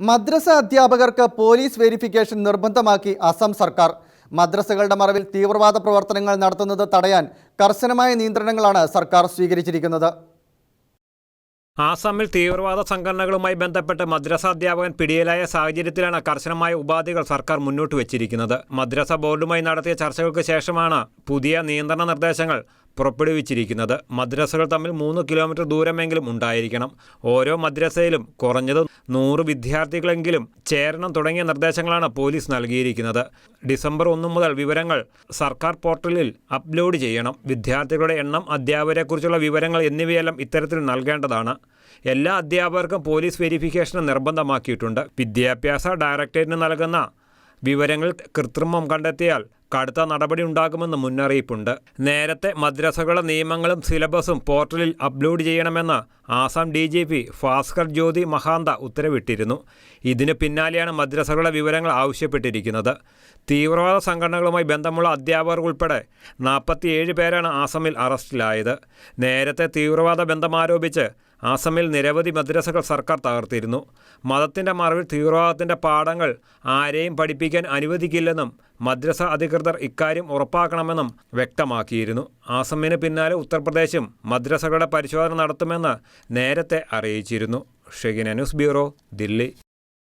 മദ്രസ അധ്യാപകർക്ക് police verification നിർബന്ധമാക്കി അസം സർക്കാർ. മദ്രസകളുടെ മറവിൽ തീവ്രവാദ പ്രവർത്തനങ്ങൾ നടത്തുന്നത് തടയാൻ കർശനമായ നിയന്ത്രണങ്ങളാണ് സർക്കാർ സ്വീകരിച്ചിരിക്കുന്നത്. ആസാമിൽ തീവ്രവാദ സംഘടനകളുമായി ബന്ധപ്പെട്ട് മദ്രസ അധ്യാപകൻ പിടിയിലായ സാഹചര്യത്തിലാണ് കർശനമായ ഉപാധികൾ സർക്കാർ മുന്നോട്ട് വച്ചിരിക്കുന്നത്. മദ്രസ ബോർഡുമായി നടത്തിയ ചർച്ചകൾക്ക് ശേഷമാണ് പുതിയ നിയന്ത്രണ നിർദ്ദേശങ്ങൾ പുറപ്പെടുവിച്ചിരിക്കുന്നത്. മദ്രസകൾ തമ്മിൽ മൂന്ന് കിലോമീറ്റർ ദൂരമെങ്കിലും ഉണ്ടായിരിക്കണം. ഓരോ മദ്രസയിലും കുറഞ്ഞത് നൂറ് വിദ്യാർത്ഥികളെങ്കിലും ചേരണം തുടങ്ങിയ നിർദ്ദേശങ്ങളാണ് പോലീസ് നൽകിയിരിക്കുന്നത്. ഡിസംബർ ഒന്ന് മുതൽ വിവരങ്ങൾ സർക്കാർ പോർട്ടലിൽ അപ്ലോഡ് ചെയ്യണം. വിദ്യാർത്ഥികളുടെ എണ്ണം അധ്യാപകരെക്കുറിച്ചുള്ള വിവരങ്ങൾ എന്നിവയെല്ലാം ഇത്തരത്തിൽ നൽകേണ്ടതാണ്. എല്ലാ അധ്യാപകർക്കും പോലീസ് വെരിഫിക്കേഷൻ നിർബന്ധമാക്കിയിട്ടുണ്ട്. വിദ്യാഭ്യാസ ഡയറക്ടറേറ്റിന് നൽകുന്ന വിവരങ്ങൾ കൃത്രിമം കണ്ടെത്തിയാൽ കടുത്ത നടപടി ഉണ്ടാകുമെന്ന് മുന്നറിയിപ്പുണ്ട്. നേരത്തെ മദ്രസകളുടെ നിയമങ്ങളും സിലബസും പോർട്ടലിൽ അപ്ലോഡ് ചെയ്യണമെന്ന് Assam D G P Bhaskar Jyoti Mahanta ഉത്തരവിട്ടിരുന്നു. ഇതിന് പിന്നാലെയാണ് മദ്രസകളുടെ വിവരങ്ങൾ ആവശ്യപ്പെട്ടിരിക്കുന്നത്. തീവ്രവാദ സംഘടനകളുമായി ബന്ധമുള്ള അധ്യാപകർ ഉൾപ്പെടെ നാൽപ്പത്തിയേഴ് പേരാണ് ആസാമിൽ അറസ്റ്റിലായത്. നേരത്തെ തീവ്രവാദ ബന്ധമാരോപിച്ച് ആസാമിൽ നിരവധി മദ്രസകൾ സർക്കാർ തകർത്തിരുന്നു. മതത്തിന്റെ മറവിൽ തീവ്രവാദത്തിന്റെ പാഠങ്ങൾ ആരെയും പഠിപ്പിക്കാൻ അനുവദിക്കില്ലെന്നും മദ്രസ അധികൃതർ ഇക്കാര്യം ഉറപ്പാക്കണമെന്നും വ്യക്തമാക്കിയിരുന്നു. ആസമിന് പിന്നാലെ ഉത്തർപ്രദേശും മദ്രസകളുടെ പരിശോധന നടത്തുമെന്ന് നേരത്തെ അറിയിച്ചിരുന്നു. Shegina news bureau Delhi.